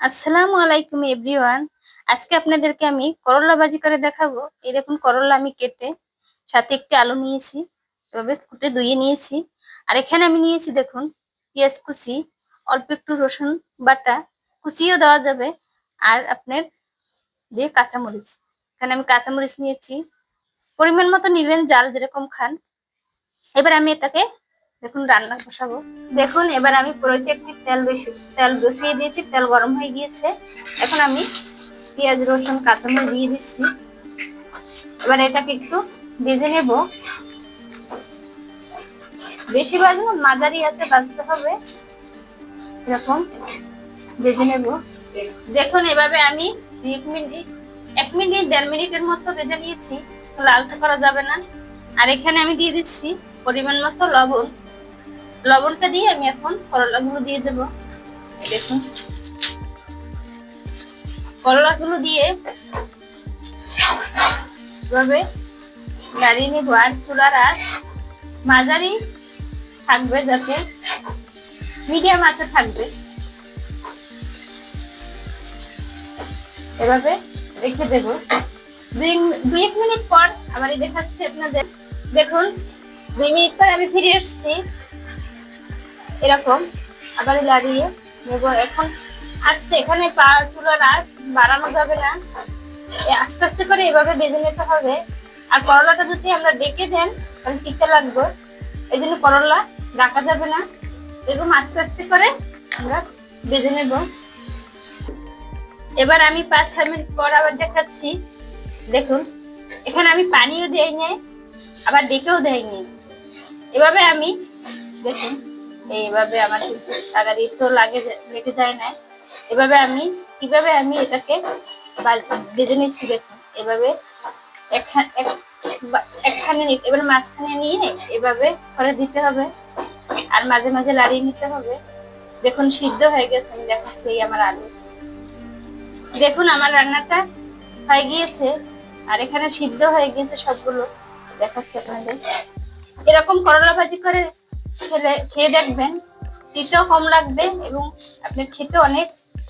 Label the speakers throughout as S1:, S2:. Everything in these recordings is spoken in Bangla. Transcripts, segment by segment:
S1: আসসালামু আলাইকুম এভরিওয়ান। আজকে আপনাদেরকে আমি করলা ভাজি করে দেখাবো। এই দেখুন, করলা আমি কেটে সাথে একটি আলু নিয়েছি, এভাবে কুটে ধুয়ে নিয়েছি। আর এখানে আমি নিয়েছি, দেখুন, পেঁয়াজ কুচি, অল্প একটু রসুন বাটা, কুচিও দেওয়া যাবে। আর আপনার দিয়ে কাঁচামরিচ। এখানে আমি কাঁচামরিচ নিয়েছি। পরিমাণ মতো নিবেন, জাল যেরকম খান। এবার আমি এটাকে দেখুন, রান্না বসাবো। দেখুন, এবার আমি কড়াইতে একটি তেল বেশি তেল বসিয়ে দিয়েছি, তেল গরম হয়ে গিয়েছে। এখন আমি পেঁয়াজ, রসুন, কাঁচামরিচ দিয়ে দিচ্ছি। এবার এটাকে একটু ভেজে নেব। বেশি বাজবো মাঝারি আছে বাজতে হবে। এরকম ভেজে নেব। দেখুন, এভাবে আমি এক মিনিট এক মিনিট, দেড় মিনিটের মতো ভেজে নিয়েছি। লালচে করা যাবে না। আর এখানে আমি দিয়ে দিচ্ছি পরিমাণ মতো লবণ। লবণটা দিয়ে আমি এখন করলাগুলো দিয়ে দেবো। দেখুন। করলাগুলো দিয়ে এভাবে গাড়িয়ে নেব আর চুলার আঁচ মাঝারি থাকবে যাতে মিডিয়াম আঁচে থাকবে। এভাবে রেখে দেবো। দুই দুই এক মিনিট পর এই দেখাচ্ছি আপনাদের। দেখুন, দুই মিনিট পর আমি ফিরে এসছি এরকম। আবার লাড়িয়ে নেব এখন। আস্তে, এখানে পা, চুলার আঁচ বাড়ানো যাবে না। আস্তে আস্তে করে এভাবে বেজে নিতে হবে। আর করলাটা যদি আমরা ডেকে দেন, তাহলে টিকতে লাগবে। এই জন্য করলা ডাকা যাবে না। এরকম আস্তে আস্তে করে আমরা বেজে নেব। এবার আমি পাঁচ, ছয় মিনিট পর আবার দেখাচ্ছি। দেখুন, এখানে আমি পানিও দেই নাই আবার ডেকেও দেয়নি এভাবে আমি, দেখুন এইভাবে আমার কিন্তু তাড়াতাড়ি তো লাগে লেগে যায় না। এভাবে আমি, কীভাবে আমি এটাকে বা- বেজে নিচ্ছি দেখুন। এভাবে একখানে এবার মাঝখানে নিয়ে এভাবে করে দিতে হবে। আর মাঝে মাঝে লাড়িয়ে নিতে হবে। দেখুন, সিদ্ধ হয়ে গেছে। আমি দেখাচ্ছি এই আমার আলু। দেখুন, আমার রান্নাটা হয়ে গিয়েছে। আর এখানে সিদ্ধ হয়ে গিয়েছে সবগুলো। দেখাচ্ছি আপনাদের। এরকম করলা ভাজি করে খেলে, খেয়ে দেখবেন। খেতেও কম লাগবে এবং আপনার খেতে অনেক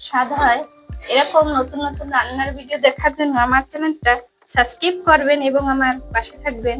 S1: স্বাদ হয়। এরকম নতুন নতুন রান্নার ভিডিও দেখার জন্য আমার চ্যানেলটা সাবস্ক্রাইব করবেন এবং আমার পাশে থাকবেন।